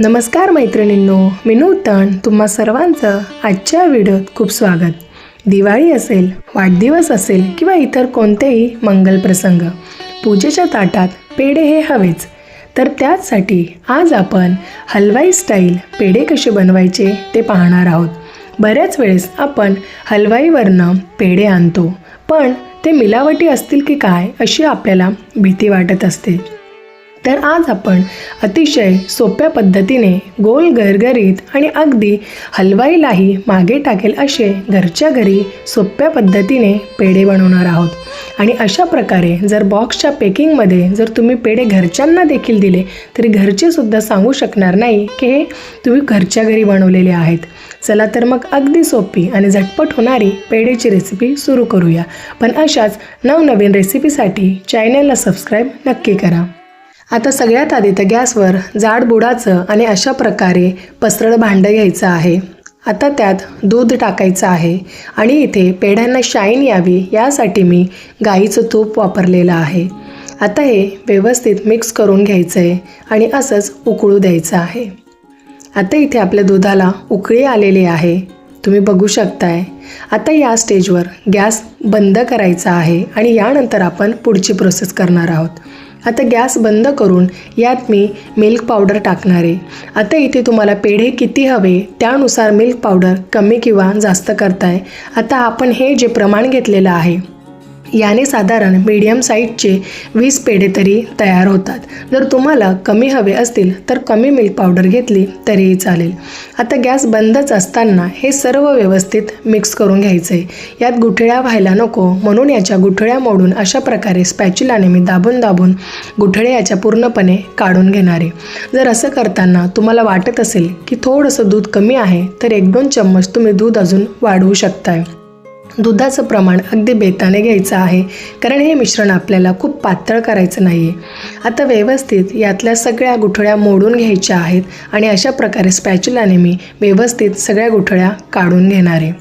नमस्कार मैत्रिणींनो मी नूतन तुम्हा सर्वांचं आजच्या व्हिडिओत खूप स्वागत. दिवाळी असेल वाढदिवस असेल किंवा इतर कोणतेही मंगल प्रसंग पूजेच्या ताटात पेढे हे हवेच. तर त्याचसाठी आज आपण हलवाई स्टाईल पेढे कसे बनवायचे ते पाहणार आहोत. बऱ्याच वेळेस आपण हलवाईवरनं पेढे आणतो पण ते मिलावटी असतील की काय अशी आपल्याला भीती वाटत असते. तर आज आपण अतिशय सोप्या पद्धतीने गोल गरगरीत आणि अगदी हलवाईलाही मागे टाकेल असे घरच्या घरी सोप्या पद्धतीने पेढे बनवणार आहोत. आणि अशा प्रकारे जर बॉक्सच्या पॅकिंगमध्ये जर तुम्ही पेढे घरच्यांना देखील दिले तरी घरचेसुद्धा सांगू शकणार नाही की हे तुम्ही घरच्या घरी बनवलेले आहेत. चला तर मग अगदी सोपी आणि झटपट होणारी पेढेची रेसिपी सुरू करूया. पण अशाच नवनवीन रेसिपीसाठी चॅनलला सबस्क्राईब नक्की करा. आता सगळ्यात आधी तर गॅसवर जाड बुडाचं आणि अशा प्रकारे पसरळ भांडं घ्यायचं आहे. आता त्यात दूध टाकायचं आहे आणि इथे पेढ्यांना शाईन यावी यासाठी मी गाईचं तूप वापरलेलं आहे. आता हे व्यवस्थित मिक्स करून घ्यायचं आहे आणि असंच उकळू द्यायचं आहे. आता इथे आपल्या दुधाला उकळी आलेली आहे. तुम्ही बघू शकताय. आता या स्टेजवर गॅस बंद करायचा आहे आणि यानंतर आपण पुढची प्रोसेस करणार आहोत. आता गॅस बंद करून यात मी मिल्क पावडर टाकणार आहे. आता इथे तुम्हाला पेढे किती हवे त्यानुसार मिल्क पावडर कमी किंवा जास्त करताय. आता आपण हे जे प्रमाण घेतलेलं आहे याने साधारण मीडियम साईजचे वीस पेढे तरी तयार होतात. जर तुम्हाला कमी हवे असतील तर कमी मिल्क पावडर घेतली तरीही चालेल. आता गॅस बंदच असताना हे सर्व व्यवस्थित मिक्स करून घ्यायचं. आहे यात गुठळ्या व्हायला नको म्हणून याच्या गुठळ्या मोडून अशा प्रकारे स्पॅच्युलाने मी दाबून दाबून गुठळे याच्या पूर्णपणे काढून घेणार. आहे जर असं करताना तुम्हाला वाटत असेल की थोडंसं दूध कमी आहे तर एक दोन चम्मच तुम्ही दूध अजून वाढवू शकताय. दुधाचं प्रमाण अगदी बेताने घ्यायचं आहे. कारण हे मिश्रण आपल्याला खूप पातळ करायचं नाही आहे आता व्यवस्थित यातल्या सगळ्या गुठळ्या मोडून घ्यायच्या आहेत आणि अशा प्रकारे स्पॅच्युलाने मी व्यवस्थित सगळ्या गुठळ्या काढून घेणार आहे.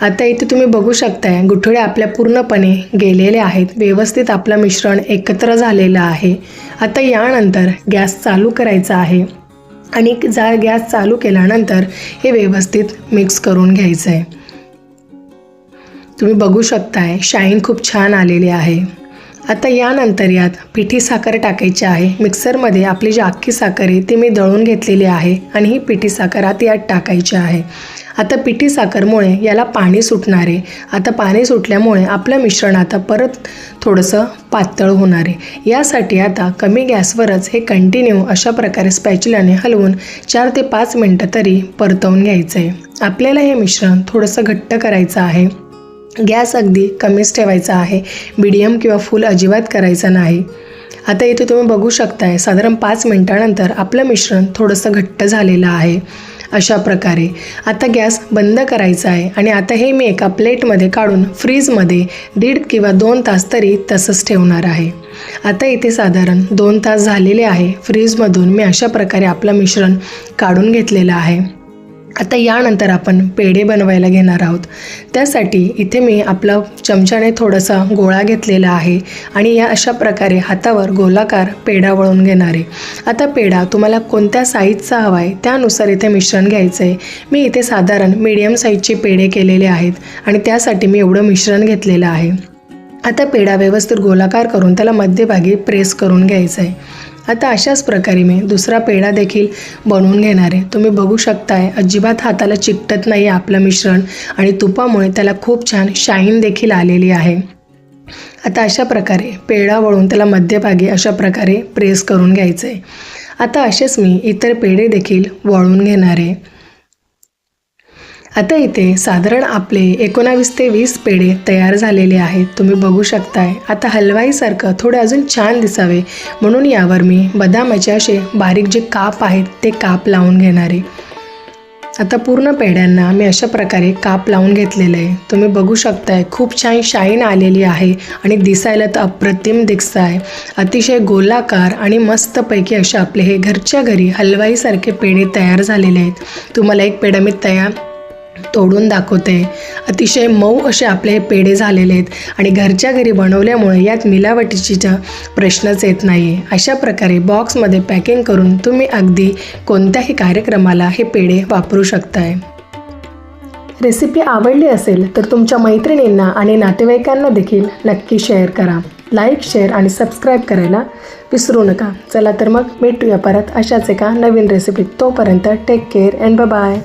आता इथे तुम्ही बघू शकताय गुठळे आपल्या पूर्णपणे गेलेले आहेत. व्यवस्थित आपलं मिश्रण एकत्र झालेलं आहे. आता यानंतर गॅस चालू करायचा आहे. आणि जा गॅस चालू केल्यानंतर हे व्यवस्थित मिक्स करून घ्यायचं आहे तुम्ही बघू शकताय शाईन खूप छान आलेली आहे. आता यानंतर यात पिठी साखर टाकायची आहे. मिक्सरमध्ये आपली जी अख्खी साखर आहे ती मी दळून घेतलेली आहे आणि ही पिठी साखर आता यात टाकायची आहे. आता पिठी साखरमुळे याला पाणी सुटणार आहे. आता पाणी सुटल्यामुळे आपलं मिश्रण आता परत थोडंसं पातळ होणार आहे. यासाठी आता कमी गॅसवरच हे कंटिन्यू अशा प्रकारे स्पॅच्युलाने हलवून चार ते पाच मिनटं तरी परतवून घ्यायचं आहे आपल्याला हे मिश्रण थोडंसं घट्ट करायचं आहे. गॅस अगदी कमीच ठेवायचा आहे. मिडियम किंवा फुल अजिबात करायचं नाही. आता इथे तुम्ही बघू शकताय साधारण पाच मिनटानंतर आपलं मिश्रण थोडंसं घट्ट झालेलं आहे. अशा प्रकारे. आता गॅस बंद करायचा आहे आणि आता हे मी एका प्लेटमध्ये काढून फ्रीजमध्ये दीड किंवा दोन तास तरी तसंच ठेवणार आहे. आता इथे साधारण दोन तास झालेले आहे. फ्रीजमधून मी अशा प्रकारे आपलं मिश्रण काढून घेतलेलं आहे. आता यानंतर आपण पेढे बनवायला घेणार आहोत. त्यासाठी इथे मी आपला चमच्याने थोडासा गोळा घेतलेला आहे आणि या अशा प्रकारे हातावर गोलाकार पेढा वळून घेणार आहे. आता पेढा तुम्हाला कोणत्या साईजचा हवा आहे त्यानुसार इथे मिश्रण घ्यायचं आहे मी इथे साधारण मीडियम साईजचे पेढे केलेले आहेत आणि त्यासाठी मी एवढं मिश्रण घेतलेलं आहे. आता पेढा व्यवस्थित गोलाकार करून त्याला मध्यभागी प्रेस करून घ्यायचा आहे आता अशाच प्रकारे मी दुसरा पेढा देखील बनवून घेणार आहे. तुम्ही बघू शकताय अजिबात हाताला चिकटत नाही आपलं मिश्रण आणि तुपामुळे त्याला खूप छान शाईन देखील आलेली आहे. आता अशा प्रकारे पेढा वळून त्याला मध्यभागी अशा प्रकारे प्रेस करून घ्यायचं आहे आता असेच मी इतर पेढे देखील वळून घेणार आहे. आता इथे साधारण आपले एकोणावीस ते वीस पेढे तयार झालेले आहेत. तुम्ही बघू शकताय. आता हलवाईसारखं थोडे अजून छान दिसावे. म्हणून यावर मी बदामाचे असे बारीक जे काप आहेत ते काप लावून घेणार आहे. आता पूर्ण पेढ्यांना मी अशा प्रकारे काप लावून घेतलेलं आहे. तुम्ही बघू शकताय खूप छान शाईन आलेली आहे आणि दिसायला तर अप्रतिम दिसत आहे अतिशय गोलाकार आणि मस्तपैकी असे आपले हे घरच्या घरी हलवाईसारखे पेढे तयार झालेले आहेत. तुम्हाला एक पेढा मी तयार तोडून दाखवते. अतिशय मऊ असे आपले हे पेढे झालेले आहेत आणि घरच्या घरी बनवल्यामुळे यात मिलावटीचा प्रश्नच येत नाही आहे अशा प्रकारे बॉक्समध्ये पॅकिंग करून तुम्ही अगदी कोणत्याही कार्यक्रमाला हे पेढे वापरू शकताय. रेसिपी आवडली असेल तर तुमच्या मैत्रिणींना आणि नातेवाईकांना देखील नक्की शेअर करा. लाईक शेअर आणि सबस्क्राईब करायला विसरू नका. चला तर मग भेटूया परत अशाच एका नवीन रेसिपीत तोपर्यंत टेक केअर अँड बाय